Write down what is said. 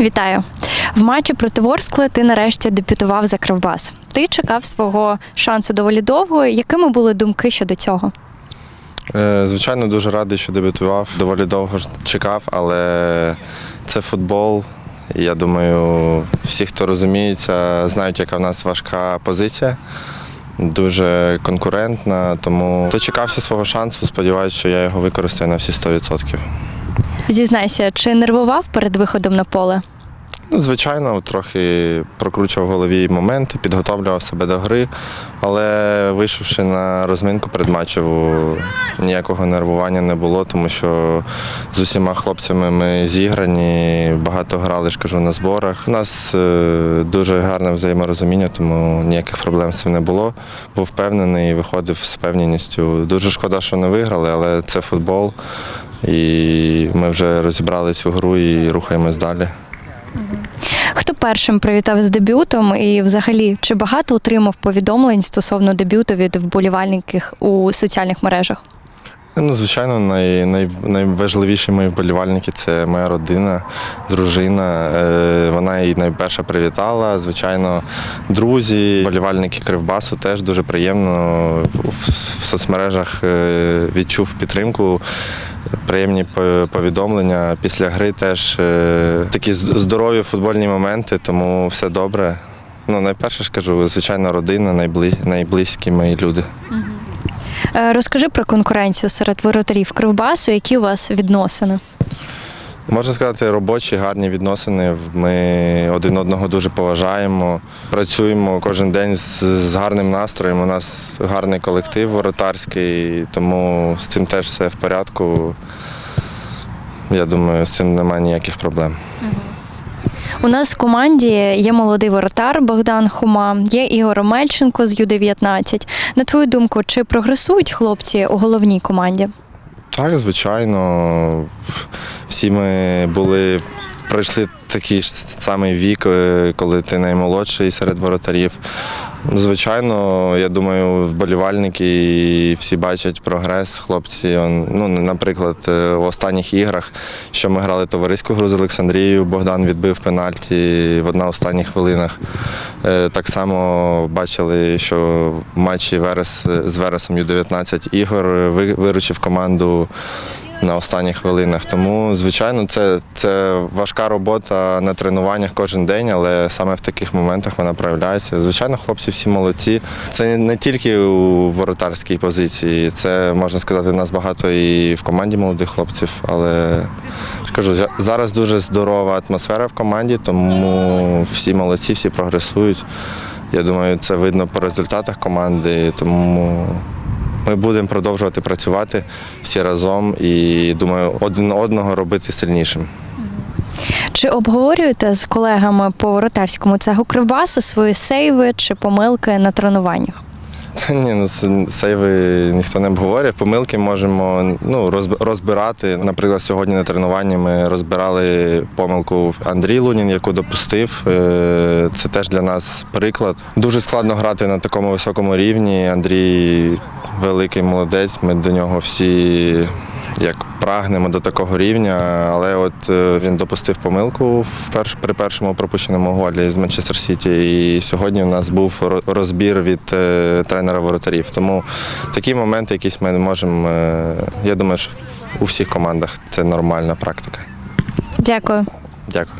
Вітаю! В матчі проти Ворскли ти нарешті дебютував за Кривбас. Ти чекав свого шансу доволі довго. Якими були думки щодо цього? Е, Звичайно, дуже радий, що дебютував. Доволі довго чекав, але це футбол. Я думаю, всі, хто розуміється, знають, яка в нас важка позиція. Дуже конкурентна, тому дочекався свого шансу. Сподіваюся, що я його використаю на всі 100%. Зізнайся, чи нервував перед виходом на поле? Ну, звичайно, трохи прокручував в голові моменти, підготовлював себе до гри, але вийшовши на розминку передматчеву, ніякого нервування не було, тому що з усіма хлопцями ми зіграні, багато грали, ж кажу, на зборах. У нас е, дуже гарне взаєморозуміння, тому ніяких проблем з цим не було. Був впевнений і виходив з впевненістю. Дуже шкода, що не виграли, але це футбол. І ми вже розібрали цю гру і рухаємось далі. Хто першим привітав з дебютом і взагалі чи багато отримав повідомлень стосовно дебюту від вболівальників у соціальних мережах? Ну, звичайно, най, най, найважливіші мої вболівальники це моя родина, дружина. Е, вона і найперше привітала. Звичайно, друзі, вболівальники Кривбасу теж дуже приємно. В, в соцмережах е, відчув підтримку. Приємні повідомлення. Після гри теж е, такі здорові футбольні моменти, тому все добре. Ну, найперше ж кажу, звичайно, родина, найбли, найблизькі мої люди. Е, Розкажи про конкуренцію серед воротарів Кривбасу, які у вас відносини? Можна сказати, робочі, гарні відносини. Ми один одного дуже поважаємо. Працюємо кожен день з, з гарним настроєм. У нас гарний колектив воротарський, тому з цим теж все в порядку. Я думаю, з цим немає ніяких проблем. У нас в команді є молодий воротар Богдан Хума, є Ігор Омельченко з Ю-19. На твою думку, чи прогресують хлопці у головній команді? Так, звичайно. Всі ми були, пройшли такий ж самий вік, е, коли ти наймолодший серед воротарів. Звичайно, я думаю, вболівальники всі бачать прогрес. Хлопці, ну, наприклад, е, в останніх іграх, що ми грали товариську гру з Олександрією, Богдан відбив пенальті в одна останніх хвилинах. Е, Так само бачили, що в матчі Верес з Вересом Ю-19 Ігор виручив команду на останніх хвилинах. Тому, звичайно, це, це важка робота на тренуваннях кожен день, але саме в таких моментах вона проявляється. Звичайно, хлопці всі молодці. Це не тільки у воротарській позиції, це можна сказати, у нас багато і в команді молодих хлопців, але кажу, зараз дуже здорова атмосфера в команді, тому всі молодці, всі прогресують. Я думаю, це видно по результатах команди, тому будемо продовжувати працювати всі разом і думаю, один одного робити сильнішим. Чи обговорюєте з колегами по воротарському цеху Кривбасу свої сейви чи помилки на тренуваннях? Ні, ну сейви ніхто не обговорює. Помилки можемо ну, розбирати. Наприклад, сьогодні на тренуванні ми розбирали помилку Андрій Лунін, яку допустив. Е, Це теж для нас приклад. Дуже складно грати на такому високому рівні. Андрій великий молодець. Ми до нього всі прагнемо до такого рівня, але от е, він допустив помилку при першому пропущеному голі з Манчестер Сіті. І сьогодні в нас був розбір від е, тренера воротарів. Тому такі моменти якісь ми можемо. е, я думаю, що у всіх командах це нормальна практика. Дякую. Дякую.